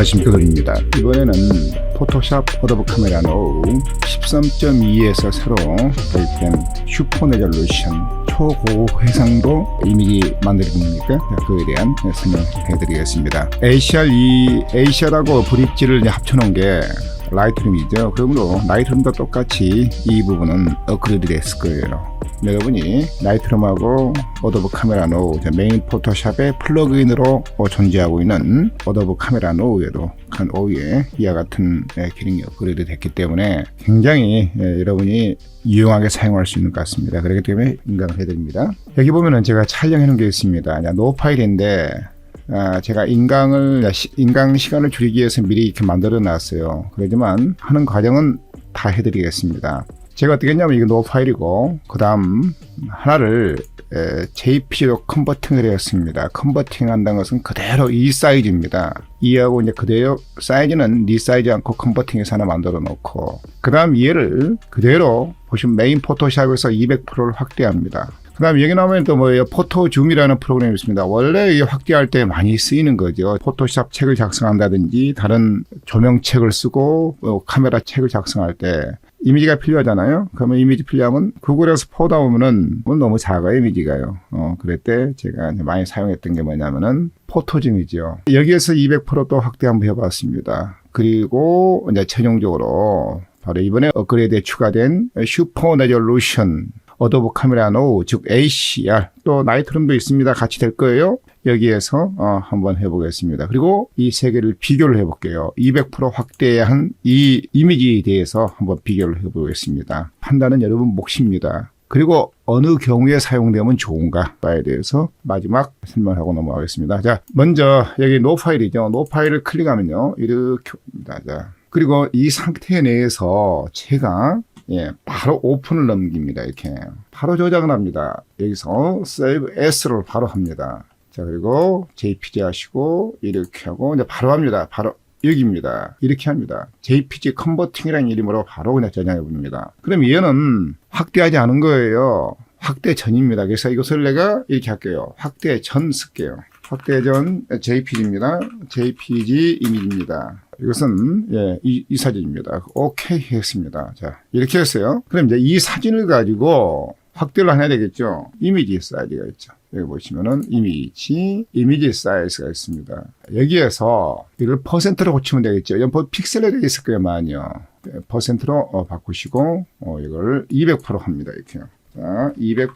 안녕하십니까. 이번에는 포토샵 어도브 카메라 노 13.2에서 새로 도입된 슈퍼 레졸루션 초고 해상도 이미지 만들기입니까? 그에 대한 설명해 드리겠습니다. ACR2, ACR하고 브릿지를 합쳐놓은 게 라이트룸이죠. 그러므로 라이트룸도 똑같이 이 부분은 업그레이드 됐을 거예요. 여러분이 라이트룸하고 어도브 카메라 노우 저 메인 포토샵의 플러그인으로 어, 존재하고 있는 어도브 카메라 노우에도 한 5위에 이와 같은 예, 기능이 업그레이드 됐기 때문에 굉장히 예, 여러분이 유용하게 사용할 수 있는 것 같습니다. 그렇기 때문에 인강을 해드립니다. 여기 보면은 제가 촬영해 놓은 게 있습니다. 노 파일인데 아, 제가 인강을 시- 인강 시간을 줄이기 위해서 미리 이렇게 만들어 놨어요. 그러지만 하는 과정은 다 해드리겠습니다. 제가 어떻게 했냐면 이게 노 파일이고 그 다음 하나를 에, JPG로 컨버팅을 했습니다. 컨버팅 한다는 것은 그대로 이 사이즈입니다. 이하고 이제 그대로 사이즈는 리 사이즈 않고 컨버팅해서 하나 만들어 놓고 그 다음 얘를 그대로 보시면 메인 포토샵에서 200%를 확대합니다. 그 다음에 여기 나오면 또 뭐예요? 포토줌이라는 프로그램이 있습니다. 원래 이게 확대할 때 많이 쓰이는 거죠. 포토샵 책을 작성한다든지 다른 조명책을 쓰고 어, 카메라 책을 작성할 때 이미지가 필요하잖아요. 그러면 이미지 필요하면 구글에서 포다 보면은 뭐 너무 작아요 이미지가요. 어때 제가 많이 사용했던 게 뭐냐면은 포토줌이죠. 여기에서 200%또 확대 한번 해봤습니다. 그리고 이제 최종적으로 바로 이번에 업그레이드에 추가된 슈퍼 레졸루션 어도브 카메라 노우 즉 ACR 또 나이트룸도 있습니다. 같이 될 거예요. 여기에서 어, 한번 해보겠습니다. 그리고 이 세 개를 비교를 해볼게요. 200% 확대한 이 이미지에 대해서 한번 비교를 해보겠습니다. 판단은 여러분 몫입니다. 그리고 어느 경우에 사용되면 좋은가에 대해서 마지막 설명하고 넘어가겠습니다. 자, 먼저 여기 노 파일이죠. 노 파일을 클릭하면요. 이렇게 옵니다. 자, 그리고 이 상태 내에서 제가 예, 바로 오픈을 넘깁니다. 이렇게. 바로 저장을 합니다. 여기서 Save S를 바로 합니다. 자, 그리고 JPG 하시고, 이렇게 하고, 이제 바로 합니다. 바로 여기입니다. 이렇게 합니다. JPG 컨버팅이라는 이름으로 바로 그냥 저장해 봅니다. 그럼 얘는 확대하지 않은 거예요. 확대 전입니다. 그래서 이것을 내가 이렇게 할게요. 확대 전 쓸게요. 확대 전 JPG입니다. JPG 이미지입니다. 이것은 예, 이, 이 사진입니다. 오케이 했습니다. 자, 이렇게 했어요. 그럼 이제 이 사진을 가지고 확대를 해야 되겠죠. 이미지 사이즈가 있죠. 여기 보시면은 이미지, 이미지 사이즈가 있습니다. 여기에서 이걸 퍼센트로 고치면 되겠죠. 연포 픽셀에 되어 있을 거예요, 많이요. 네, 퍼센트로 어, 바꾸시고, 어, 이걸 200% 합니다. 이렇게요. 자, 200%.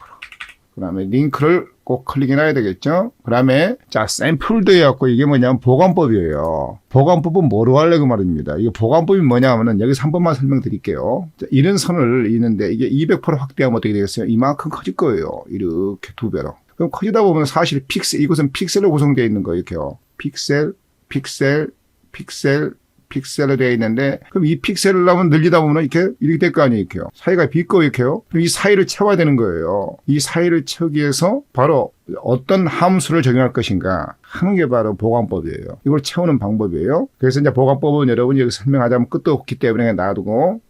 그 다음에 링크를 꼭 클릭해놔야 되겠죠? 그 다음에, 자, 샘플도 해갖고 이게 뭐냐면 보관법이에요. 보관법은 뭐로 하려고 말입니다. 이게 보관법이 뭐냐 하면은 여기서 한 번만 설명드릴게요. 자, 이런 선을 있는데 이게 200% 확대하면 어떻게 되겠어요? 이만큼 커질 거예요. 이렇게 두 배로. 그럼 커지다 보면 사실 픽셀, 이것은 픽셀로 구성되어 있는 거예요. 이렇게요. 픽셀, 픽셀, 픽셀, 픽셀로 되어 있는데 그럼 이 픽셀을 하면 늘리다 보면 이렇게 이렇게 될 거 아니에요 이렇게요 사이가 비거 이렇게요 그럼 이 사이를 채워야 되는 거예요 이 사이를 채우기 위해서 바로 어떤 함수를 적용할 것인가 하는 게 바로 보관법이에요 이걸 채우는 방법이에요 그래서 이제 보관법은 여러분이 여기 설명하자면 끝도 없기 때문에 놔두고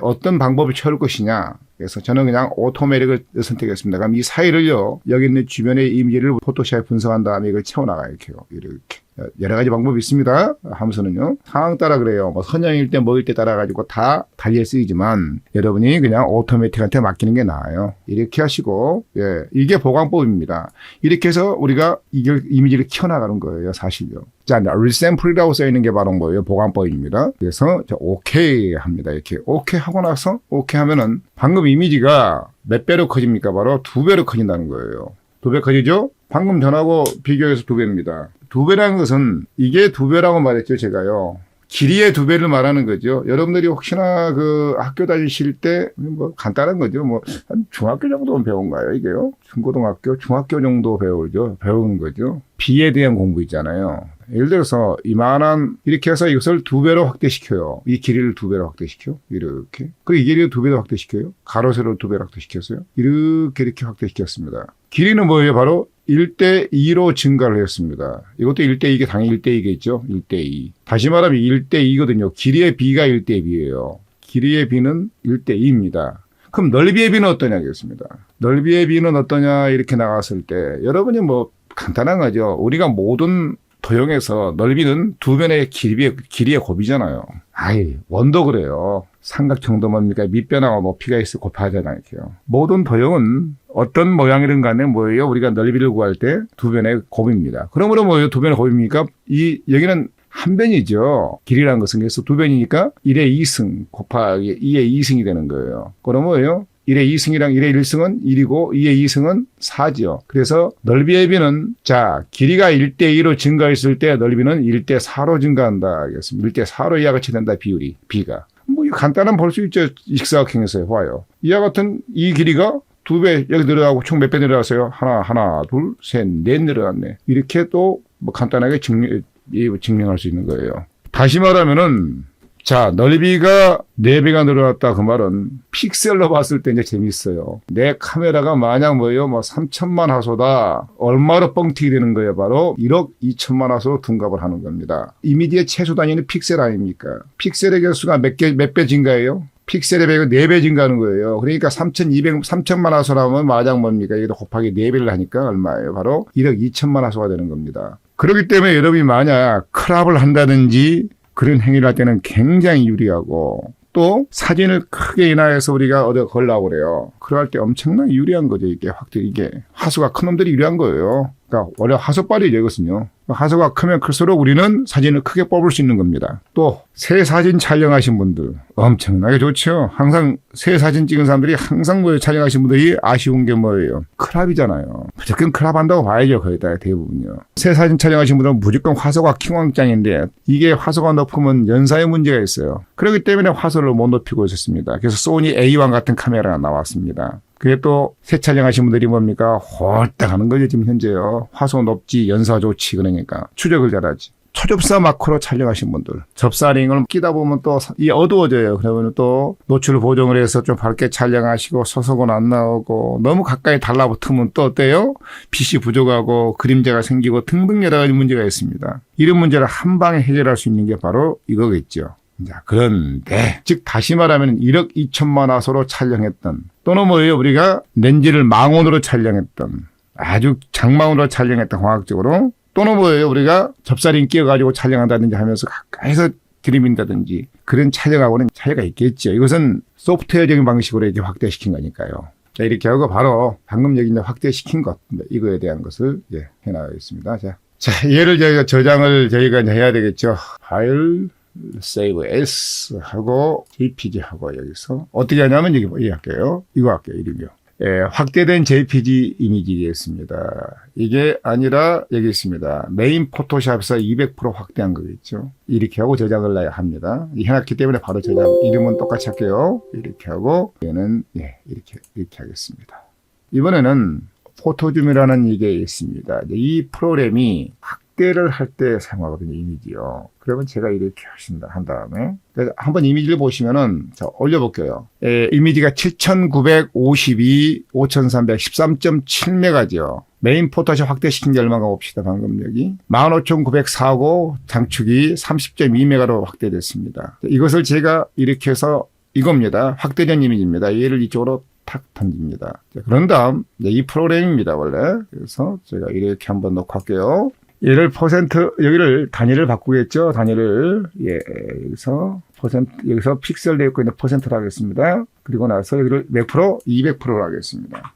어떤 방법을 채울 것이냐 그래서 저는 그냥 오토매틱을 선택했습니다. 그럼 이 사이를요, 여기 있는 주변의 이미지를 포토샵에 분석한 다음에 이걸 채워나가요. 이렇게요. 이렇게. 여러 가지 방법이 있습니다. 함수는요. 상황 따라 그래요. 뭐 선형일 때, 뭐일 때 따라 가지고 다 달리에 쓰이지만 여러분이 그냥 오토매틱한테 맡기는 게 나아요. 이렇게 하시고, 예. 이게 보관법입니다. 이렇게 해서 우리가 이걸 이미지를 키워나가는 거예요. 사실요. 자, 리샘플이라고 써 있는 게 바로 뭐예요? 보관법입니다. 그래서 자, 오케이 합니다. 이렇게 오케이 하고 나서 오케이 하면은 방금 이미지가 몇 배로 커집니까? 바로 두 배로 커진다는 거예요. 두 배 커지죠? 방금 전하고 비교해서 두 배입니다. 두 배라는 것은 이게 두 배라고 말했죠, 제가요. 길이의 두 배를 말하는 거죠. 여러분들이 혹시나 그 학교 다니실 때 뭐 간단한 거죠. 뭐 한 중학교 정도는 배운가요, 이게요? 중고등학교, 중학교 정도 배우죠. 배우는 거죠. 비에 대한 공부 있잖아요. 예를 들어서 이만한 이렇게 해서 이것을 두 배로 확대시켜요. 이 길이를 두 배로 확대시켜. 이렇게. 그리고 이 길이를 두 배로 확대시켜요. 가로 세로 두 배로 확대시켰어요. 이렇게 이렇게 확대시켰습니다. 길이는 뭐예요? 바로 1대 2로 증가를 했습니다. 이것도 1대 2게 당연히 1대 2겠죠. 1대 2. 다시 말하면 1대 2거든요. 길이의 비가 1대 B예요. 길이의 비는 1대 2입니다. 그럼 넓이의 비는 어떠냐겠습니다. 넓이의 비는 어떠냐 이렇게 나갔을 때 여러분이 뭐 간단한 거죠. 우리가 모든 도형에서 넓이는 두 변의 길이의, 길이의 곱이잖아요. 아이, 원도 그래요. 삼각형도 뭡니까? 밑변하고 높이가 있어 곱하잖아요. 모든 도형은 어떤 모양이든 간에 뭐예요? 우리가 넓이를 구할 때 두 변의 곱입니다. 그러므로 뭐예요? 두 변의 곱입니까? 이, 여기는 한 변이죠. 길이라는 것은 그래서 두 변이니까 1의 2승 곱하기 2의 2승이 되는 거예요. 그럼 뭐예요? 1의 2승이랑 1의 1승은 1이고 2의 2승은 4지요. 그래서 넓이의 비는 자 길이가 1대 2로 증가했을 때 넓이는 1대 4로 증가한다 하겠습니다. 1대 4로 이와 같이 된다 비율이 비가. 뭐 간단한 볼 수 있죠. 직사각형에서 봐요. 이와 같은 이 길이가 두 배 여기 늘어나고 총 몇 배 늘어났어요? 하나 하나 둘 셋 넷 늘어났네. 이렇게 또 뭐 간단하게 증명, 이 증명할 수 있는 거예요. 다시 말하면은 자, 넓이가 4배가 늘어났다 그 말은 픽셀로 봤을 때 이제 재밌어요. 내 카메라가 만약 뭐예요? 뭐 3천만 화소다. 얼마로 뻥튀기 되는 거예요? 바로 1억 2천만 화소로 둔갑을 하는 겁니다. 이미지의 최소 단위는 픽셀 아닙니까? 픽셀의 개수가 몇 개, 몇 배 증가해요? 픽셀의 배가 4배 증가하는 거예요. 그러니까 3,200, 3천만 화소라면 마장 뭡니까? 이게 곱하기 4배를 하니까 얼마예요? 바로 1억 2천만 화소가 되는 겁니다. 그렇기 때문에 여러분이 만약 크랍을 한다든지 그런 행위를 할 때는 굉장히 유리하고 또 사진을 크게 인하여서 우리가 얻어 걸라고 그래요. 그럴 때 엄청나게 유리한 거죠. 이게 확대 이게 하수가 큰 놈들이 유리한 거예요. 그러니까 원래 하수빨이 이거거든요. 하수가 크면 클수록 우리는 사진을 크게 뽑을 수 있는 겁니다. 또 새 사진 촬영하신 분들 엄청나게 좋죠. 항상 새 사진 찍은 사람들이 항상 뭐 촬영하신 분들이 아쉬운 게 뭐예요? 크랍이잖아요. 무조건 크랍 한다고 봐야죠. 거의 다 대부분요. 새 사진 촬영하신 분들은 무조건 화소가 킹왕짱인데 이게 화소가 높으면 연사에 문제가 있어요. 그렇기 때문에 화소를 못 높이고 있었습니다. 그래서 소니 A1 같은 카메라가 나왔습니다. 그게 또 새 촬영하신 분들이 뭡니까? 홀딱 하는 거죠, 지금 현재요. 화소 높지, 연사 좋지, 그러니까. 추적을 잘하지. 초접사 마크로 촬영하신 분들. 접사링을 끼다 보면 또 이 어두워져요. 그러면 또 노출 보정을 해서 좀 밝게 촬영하시고 서석은 안 나오고 너무 가까이 달라붙으면 또 어때요? 빛이 부족하고 그림자가 생기고 등등 여러 가지 문제가 있습니다. 이런 문제를 한 방에 해결할 수 있는 게 바로 이거겠죠. 자, 그런데, 즉, 다시 말하면 1억 2천만 화소로 촬영했던, 또는 뭐예요? 우리가 렌즈를 망원으로 촬영했던, 아주 장망으로 촬영했던 화학적으로, 또는 뭐예요? 우리가 접사링 끼워가지고 촬영한다든지 하면서 가까이서 들이민다든지, 그런 촬영하고는 차이가 있겠죠. 이것은 소프트웨어적인 방식으로 이제 확대시킨 거니까요. 자, 이렇게 하고 바로 방금 여기 이제 확대시킨 것, 네, 이거에 대한 것을 이제 해나가겠습니다. 자, 자, 얘를 저희가 저장을 저희가 해야 되겠죠. 파일, save as 하고 jpg 하고 여기서 어떻게 하냐면 여기 뭐이 할게요. 이거 할게요. 이름이요. 예, 확대된 JPG 이미지겠습니다. 이게 아니라 여기 있습니다. 메인 포토샵에서 200% 확대한 거겠죠. 이렇게 하고 저장을 해야 합니다. 해놨기 때문에 바로 저장 이름은 똑같이 할게요. 이렇게 하고 얘는 예, 이렇게 이렇게 하겠습니다. 이번에는 포토줌이라는 이게 있습니다. 이 프로그램이 확대를 할 때 사용하거든요, 이미지요. 그러면 제가 이렇게 하신다, 한 다음에. 한번 이미지를 보시면은, 자, 올려볼게요. 에, 이미지가 7952, 5300, 13.7메가죠. 메인 포토샵 확대시킨 게 얼마가 봅시다, 방금 여기. 15904고 장축이 30.2메가로 확대됐습니다. 이것을 제가 이렇게 해서 이겁니다. 확대된 이미지입니다. 얘를 이쪽으로 탁 던집니다. 자, 그런 다음, 네, 이 프로그램입니다, 원래. 그래서 제가 이렇게 한번 넣고 할게요. 얘를 퍼센트, 여기를 단위를 바꾸겠죠? 단위를, 예, 여기서 퍼센트, 여기서 픽셀 되어 있는 퍼센트로 하겠습니다. 그리고 나서 여기를 몇 프로? 200%로 하겠습니다.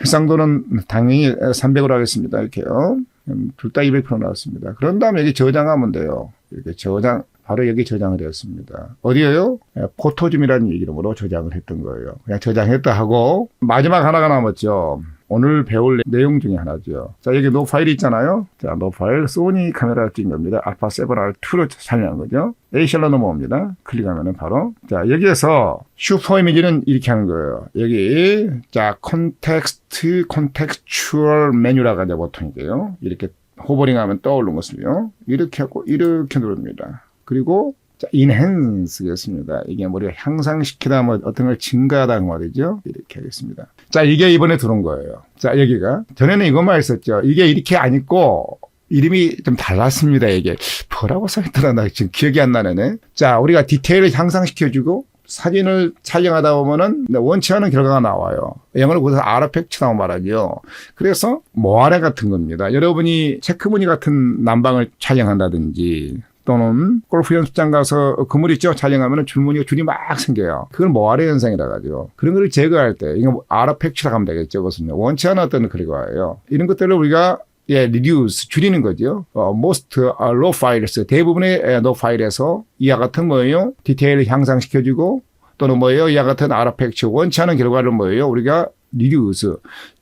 해상도는 당연히 300으로 하겠습니다. 이렇게요. 둘 다 200% 나왔습니다. 그런 다음에 여기 저장하면 돼요. 이렇게 저장, 바로 여기 저장을 했습니다. 어디에요? 예, 포토줌이라는 이름으로 저장을 했던 거예요. 그냥 저장했다 하고, 마지막 하나가 남았죠. 오늘 배울 내용 중에 하나죠. 자, 여기 노 파일 있잖아요. 자, 노 파일 소니 카메라 찍은 겁니다. 알파 7R2로 촬영한 거죠. 에이셜로 넘어옵니다. 클릭하면은 바로. 자, 여기에서 슈퍼 이미지는 이렇게 하는 거예요. 여기, 자, 콘텍스트, 콘텍스추얼 메뉴라고 하죠, 보통 이게요. 이렇게 호버링 하면 떠오르는 것을요. 이렇게 하고, 이렇게 누릅니다. 그리고 자, 인핸스겠습니다. 이게 뭐 우리가 향상시키다 뭐 어떤 걸 증가하다 그 말이죠. 이렇게 하겠습니다. 자, 이게 이번에 들어온 거예요. 자, 여기가 전에는 이것만 했었죠. 이게 이렇게 안 있고 이름이 좀 달랐습니다. 이게 뭐라고 써있더라 나 지금 기억이 안 나네. 자, 우리가 디테일을 향상시켜주고 사진을 촬영하다 보면은 원치 않은 결과가 나와요. 영어로 그래서 아르펙트라고 말하죠. 그래서 모아레 같은 겁니다. 여러분이 체크무늬 같은 난방을 촬영한다든지 또는 골프 연습장 가서 그물 있죠? 촬영하면 줄무늬가 줄이 막 생겨요. 그걸 모아레 현상이라 가지고 그런 걸 제거할 때 이거 아르펙트라고 하면 되겠죠. 그것은요. 원치 어떤 결과예요. 이런 것들을 우리가 예, reduce, 줄이는 거죠. 어, most uh, low files, 대부분의 에, low file에서 이와 같은 뭐예요? 디테일을 향상시켜주고 또는 뭐예요? 이와 같은 아르펙트, 원치 않은 결과를 뭐예요? 우리가 reduce,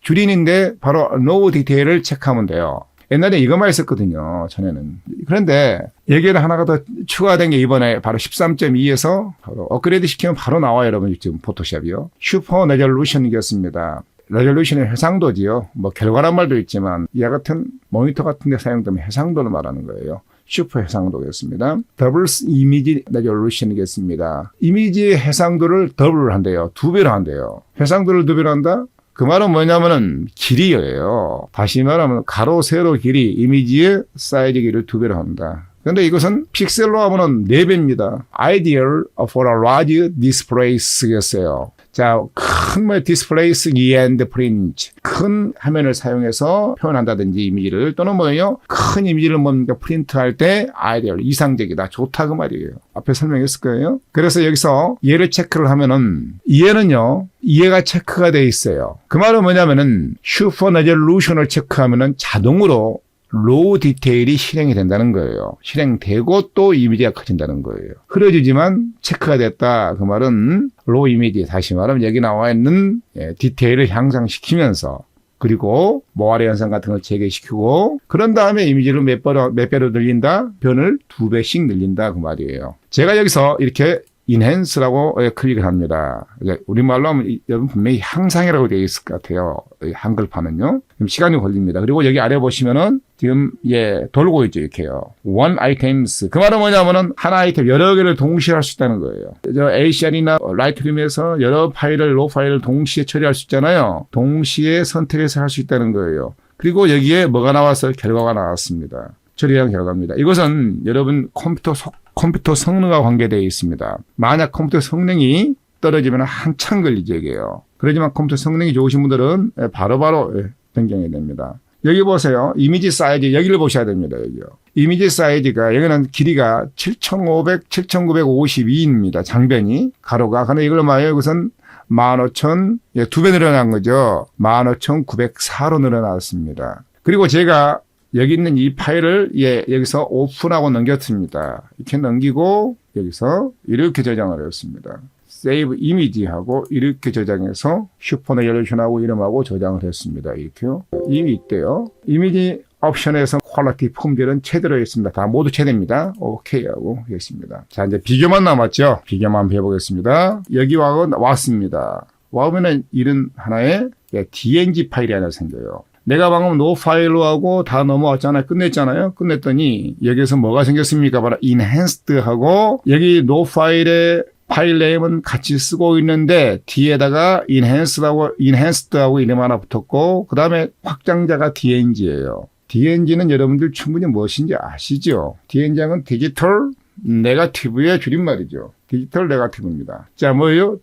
줄이는데 바로 no 디테일을 체크하면 돼요. 옛날에 이것만 했었거든요. 전에는. 그런데 여기에는 하나가 더 추가된 게 이번에 바로 13.2에서 바로 업그레이드 시키면 바로 나와요. 여러분 지금 포토샵이요. 슈퍼 레졸루션이겠습니다. 레졸루션의 해상도지요. 뭐 결과란 말도 있지만 이와 같은 모니터 같은 데 사용되면 해상도를 말하는 거예요. 슈퍼 해상도겠습니다. 더블스 이미지 레졸루션이겠습니다. 이미지의 해상도를 더블 한대요. 두 배로 한대요. 해상도를 두 배로 한다? 그 말은 뭐냐면은 길이예요. 다시 말하면 가로 세로 길이 이미지의 사이즈 길이를 두 배로 한다. 근데 이것은 픽셀로 하면은 4배입니다. Ideal for a large displays겠어요. 자, 큰뭐 디스플레이스 and print 큰 화면을 사용해서 표현한다든지 이미지를 또는 뭐예요? 큰 이미지를 뭡니까 프린트할 때 아이디얼 이상적이다 좋다 그 말이에요. 앞에 설명했을 거예요. 그래서 여기서 얘를 체크를 하면은 얘는요 얘가 체크가 돼 있어요. 그 말은 뭐냐면은 슈퍼 레졸루션을 체크하면은 자동으로 로우 디테일이 실행이 된다는 거예요. 실행되고 또 이미지가 커진다는 거예요. 흐려지지만 체크가 됐다. 그 말은 로우 이미지 다시 말하면 여기 나와 있는 예, 디테일을 향상시키면서 그리고 모아레 현상 같은 걸 재개시키고 그런 다음에 이미지를 몇 배로 몇 배로 늘린다. 변을 두 배씩 늘린다 그 말이에요. 제가 여기서 이렇게 인핸스라고 클릭을 합니다. 우리말로 하면 이- 여러분 분명히 향상이라고 되어 있을 것 같아요. 이 한글판은요. 좀 시간이 걸립니다. 그리고 여기 아래 보시면은 지금 예 돌고 있죠 이렇게요. one items 그 말은 뭐냐면은 한 아이템 여러 개를 동시에 할 수 있다는 거예요. 저 ACR이나 라이트룸에서 여러 파일을 로 파일을 동시에 처리할 수 있잖아요. 동시에 선택해서 할 수 있다는 거예요. 그리고 여기에 뭐가 나와서 결과가 나왔습니다. 처리한 결과입니다. 이것은 여러분 컴퓨터 속 컴퓨터 성능과 관계되어 있습니다. 만약 컴퓨터 성능이 떨어지면 한참 걸리죠, 이게요. 그러지만 컴퓨터 성능이 좋으신 분들은 예, 바로바로 예, 변경이 됩니다. 여기 보세요. 이미지 사이즈, 여기를 보셔야 됩니다, 여기요. 이미지 사이즈가, 여기는 길이가 7,500, 7,952입니다. 장변이. 가로가. 근데 이걸 말해요. 이것은 15,000, 예, 두배 늘어난 거죠. 15,904로 늘어났습니다. 그리고 제가 여기 있는 이 파일을 예, 여기서 오픈하고 넘겼습니다. 이렇게 넘기고 여기서 이렇게 저장을 했습니다. 세이브 이미지 하고 이렇게 저장해서 슈퍼레졸루션하고 이름하고 저장을 했습니다. 이렇게요. 이미 있대요. 이미지 옵션에서 퀄리티 폼들은 최대로 있습니다. 다 모두 최대입니다. 오케이 하고 했습니다. 자, 이제 비교만 남았죠. 비교만 해보겠습니다. 여기 와고 왔습니다. 와보면은 이런 하나의 예, DNG 파일이 하나 생겨요. 내가 방금 노 파일로 하고 다 넘어왔잖아요. 끝냈잖아요. 끝냈더니 여기서 뭐가 생겼습니까? 바로 enhanced 하고 여기 노 파일에 파일 네임은 같이 쓰고 있는데 뒤에다가 enhanced하고 enhanced하고 이름 하나 붙었고 그 다음에 확장자가 DNG예요. DNG는 여러분들 충분히 무엇인지 아시죠? DNG는 디지털 네가티브의 줄임말이죠. 디지털 네가티브입니다. 자, 뭐예요?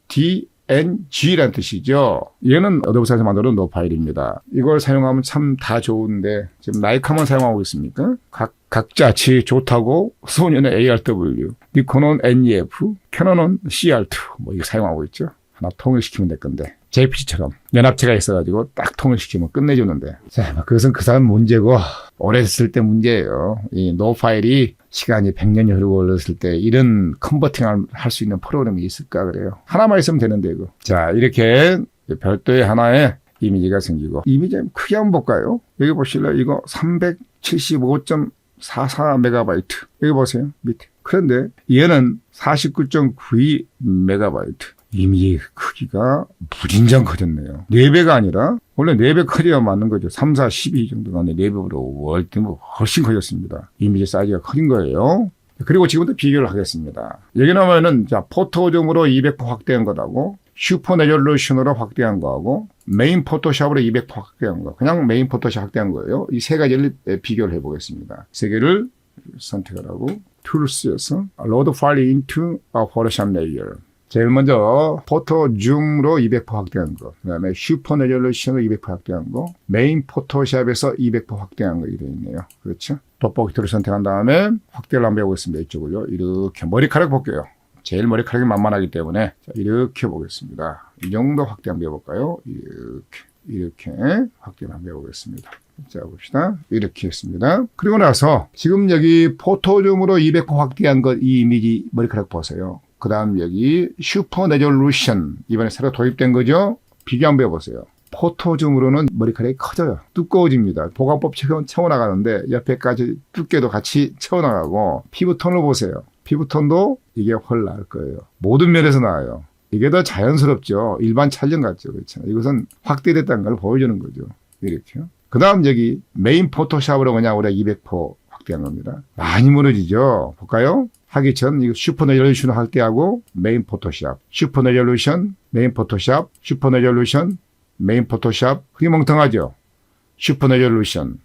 DNG란 뜻이죠. 얘는 어도브사에서 만드는 노 파일입니다. 이걸 사용하면 참 다 좋은데 지금 나이카만 사용하고 있습니까? 각 각자 지 좋다고 소년은 ARW, 니콘은 NEF, 캐논은 CR2 뭐 이거 사용하고 있죠. 하나 통일시키면 될 건데 JPG처럼 연합체가 있어가지고 딱 통일 시키면 끝내주는데 자뭐 그것은 그 사람 문제고 오래 쓸때 문제예요. 이 노 파일이 시간이 100년이 흐르고 올렸을 때 이런 컨버팅을 할수 있는 프로그램이 있을까 그래요. 하나만 있으면 되는데 이거. 자 이렇게 별도의 하나의 이미지가 생기고 이미지 크게 한번 볼까요? 여기 보실래요? 이거 375.44메가바이트 여기 보세요 밑에 그런데 얘는 49.92 메가바이트 이미지 크기가 무진장 커졌네요 4배가 아니라 원래 4배 커져야 맞는 거죠 3, 4, 12 정도가 아니라 4배로 월등 훨씬 커졌습니다 이미지 사이즈가 커진 거예요 그리고 지금부터 비교를 하겠습니다. 여기 나오면은 자 포토점으로 200% 확대한 거하고 슈퍼 레졸루션으로 확대한 거하고 메인 포토샵으로 200% 확대한 거. 그냥 메인 포토샵 확대한 거예요. 이 세 가지를 비교를 해보겠습니다. 세 개를 선택을 하고 툴스에서 file into a Photoshop layer. 제일 먼저 포토 줌으로 200% 확대한 거, 그 다음에 슈퍼 레졸루션으로 200% 확대한 거, 메인 포토샵에서 200% 확대한 거 이렇게 있네요. 그렇죠? 돋보기 툴을 선택한 다음에 확대를 한번 해보겠습니다. 이쪽을요. 이렇게 머리카락 볼게요. 제일 머리카락이 만만하기 때문에 자, 이렇게 보겠습니다. 이 정도 확대 한번 해볼까요? 이렇게 이렇게 확대를 한번 해보겠습니다. 자 봅시다. 이렇게 했습니다. 그리고 나서 지금 여기 포토줌으로 200% 확대한 것 이 이미지 머리카락 보세요. 그 다음 여기 슈퍼 레졸루션 이번에 새로 도입된 거죠. 비교 한번 해보세요. 포토줌으로는 머리카락이 커져요. 두꺼워집니다. 보관법 채워, 채워나가는데 옆에까지 두께도 같이 채워나가고 피부톤을 보세요. 피부톤도 이게 훨 나을 거예요. 모든 면에서 나아요. 이게 더 자연스럽죠. 일반 촬영 같죠. 그렇죠. 이것은 확대됐다는 걸 보여주는 거죠. 이렇게요. 그 다음 여기 메인 포토샵으로 그냥 우리가 200% 확대한 겁니다. 많이 무너지죠. 볼까요? 하기 전 이거 슈퍼 레졸루션 확대하고 메인 포토샵, 슈퍼 레졸루션, 메인 포토샵, 슈퍼 레졸루션, 메인 포토샵 그게 멍텅하죠. 슈퍼 레졸루션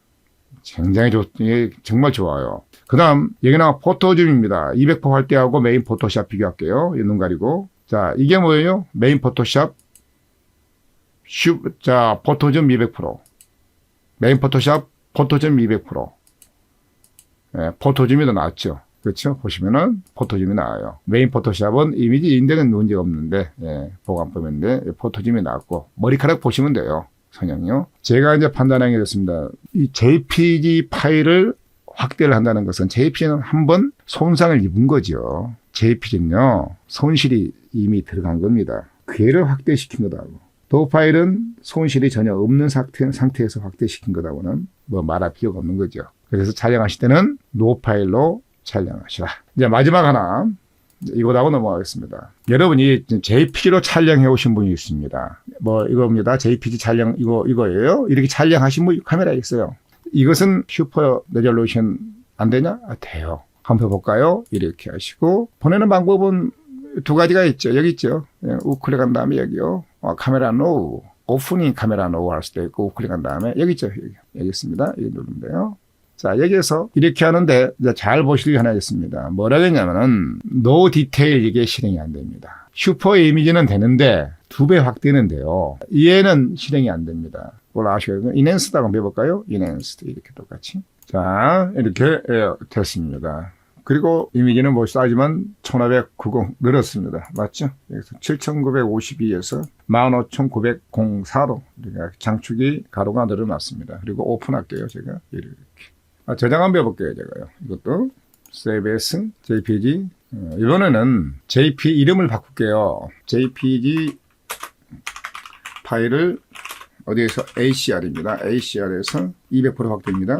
굉장히 좋, 이게 정말 좋아요. 그 다음 여기 나와 포토줌입니다. 200% 활대하고 메인 포토샵 비교할게요. 이눈 가리고 자 이게 뭐예요? 메인 포토샵 슈, 자 포토줌 200% 메인 포토샵 포토줌 200% 예, 포토줌이 더 낫죠. 그렇죠? 보시면은 포토줌이 나와요. 메인 포토샵은 이미지 인덱은 문제가 없는데 예, 보관법인데 포토줌이 나왔고 머리카락 보시면 돼요. 성향요. 제가 이제 판단하게 됐습니다. 이 JPG 파일을 확대를 한다는 것은 JPG는 한 번 손상을 입은 거죠. JPG는요 손실이 이미 들어간 겁니다. 괴를 확대시킨 거다고. 도 파일은 손실이 전혀 없는 상태, 상태에서 확대시킨 거다고는 뭐 말할 필요가 없는 거죠. 그래서 촬영하실 때는 노 파일로 촬영하시라. 이제 마지막 하나 이거하고 넘어가겠습니다. 여러분이 JPG로 촬영해 오신 분이 있습니다. 뭐 이겁니다. JPG 촬영 이거 이거예요. 이렇게 촬영하신 분 카메라 있어요. 이것은 슈퍼 레졸루션 안 되냐? 아, 돼요. 한번 해볼까요? 이렇게 하시고 보내는 방법은 두 가지가 있죠. 여기 있죠. 예, 우클릭한 다음에 여기요. 어, 카메라 노우. 오프닝 카메라 노우 할 수도 있고 우클릭한 다음에 여기 있죠. 여기, 여기 있습니다. 여기 누르면 돼요. 자, 여기에서 이렇게 하는데 잘 보실 게 하나 있습니다. 뭐라 그러냐면은 노 디테일 이게 실행이 안 됩니다. 슈퍼 이미지는 되는데 두 배 확대는 돼요. 얘는 실행이 안 됩니다. 그걸 아셔야 돼요. 인핸스드 한번 해볼까요? 인핸스드 이렇게 똑같이. 자, 이렇게 예, 됐습니다. 그리고 이미지는 뭐 사이즈만 1590 늘었습니다. 맞죠? 여기서 7952에서 15904로 장축이 가로가 늘어났습니다. 그리고 오픈할게요, 제가. 이렇게. 아, 저장 한번 해볼게요, 제가요. 이것도. Save as JPG. 어, 이번에는 JP 이름을 바꿀게요. JPG 파일을 어디에서 ACR입니다. ACR에서 200% 확대입니다.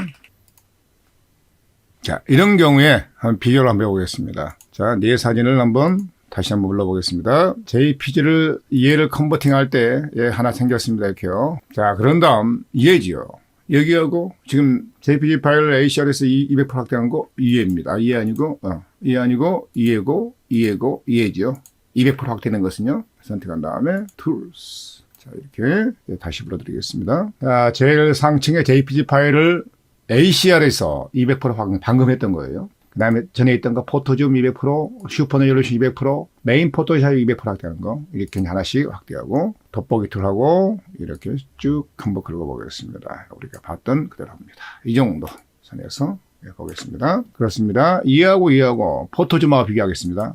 자, 이런 경우에 한번 비교를 한번 해보겠습니다. 자, 내 사진을 한번 다시 한번 불러보겠습니다. JPG를 얘를 컨버팅 할때얘 하나 생겼습니다. 이렇게요. 자, 그런 다음 얘지요. 여기하고 지금 JPG 파일 ACR에서 200% 확대한 거 이해입니다. 이해 아니고 어, 이해 아니고 이해고 이해고 이해죠. 200% 확대된 것은요. 선택한 다음에 Tools 자 이렇게 예, 다시 불러드리겠습니다. 자, 제일 상층의 JPG 파일을 ACR에서 200% 확대 방금 했던 거예요. 그 다음에 전에 있던 거 포토줌 200%, 슈퍼 레졸루션 200%, 메인 포토샵 200% 확대하는 거 이렇게 하나씩 확대하고 돋보기 툴하고 이렇게 쭉 한번 긁어보겠습니다. 우리가 봤던 그대로 합니다. 이 정도 선에서 해보겠습니다. 그렇습니다. 이해하고 이해하고 포토줌하고 비교하겠습니다.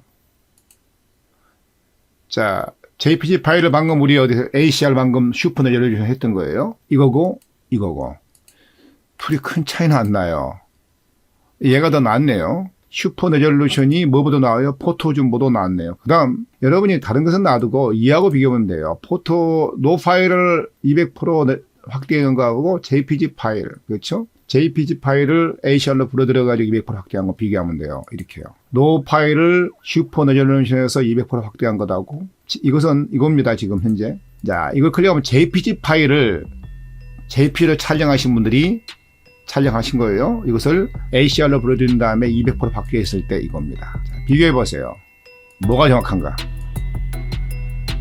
자, JPG 파일을 방금 우리 어디서 ACR 방금 슈퍼 레졸루션 했던 거예요. 이거고 이거고 둘이 큰 차이는 안 나요. 얘가 더 낫네요. 슈퍼 레졸루션이 뭐보다 나와요? 포토 줌보다 나왔네요. 그 다음, 여러분이 다른 것은 놔두고 이하고 비교하면 돼요. 포토, 노 파일을 200% 내- 확대한 거하고 JPG 파일, 그렇죠? JPG 파일을 ACR로 불어들여가지고 200% 확대한 거 비교하면 돼요. 이렇게요. 노 파일을 슈퍼 레졸루션에서 200% 확대한 지- 이것은 이겁니다. 지금 현재. 자, 이걸 클릭하면 JPG 파일을 JP를 촬영하신 분들이 촬영하신 거예요. 이것을 ACR로 불어들인 다음에 200% 확대했을 때 이겁니다. 자, 비교해 보세요. 뭐가 정확한가?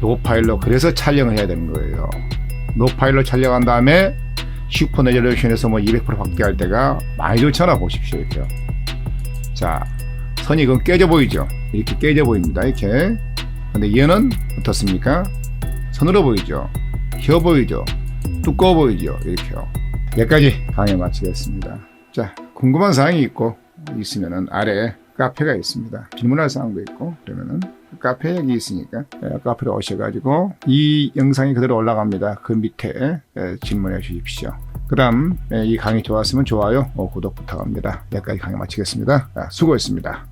노 파일로 그래서 촬영을 해야 되는 거예요. 노 파일로 촬영한 다음에 슈퍼 레졸루션에서 뭐 200% 확대할 때가 많이 좋잖아 보십시오 이렇게요. 자, 선이 이건 깨져 보이죠? 이렇게 깨져 보입니다. 이렇게. 근데 얘는 어떻습니까? 선으로 보이죠? 혀 보이죠? 두꺼워 보이죠? 이렇게요. 여기까지 강의 마치겠습니다. 자, 궁금한 사항이 있고 있으면은 아래 카페가 있습니다. 질문할 사항도 있고 그러면은 카페 여기 있으니까 예, 카페로 오셔가지고 이 영상이 그대로 올라갑니다. 그 밑에 예, 질문해 주십시오. 그 다음 예, 이 강의 좋았으면 좋아요, 어, 구독 부탁합니다. 여기까지 강의 마치겠습니다. 아, 수고했습니다.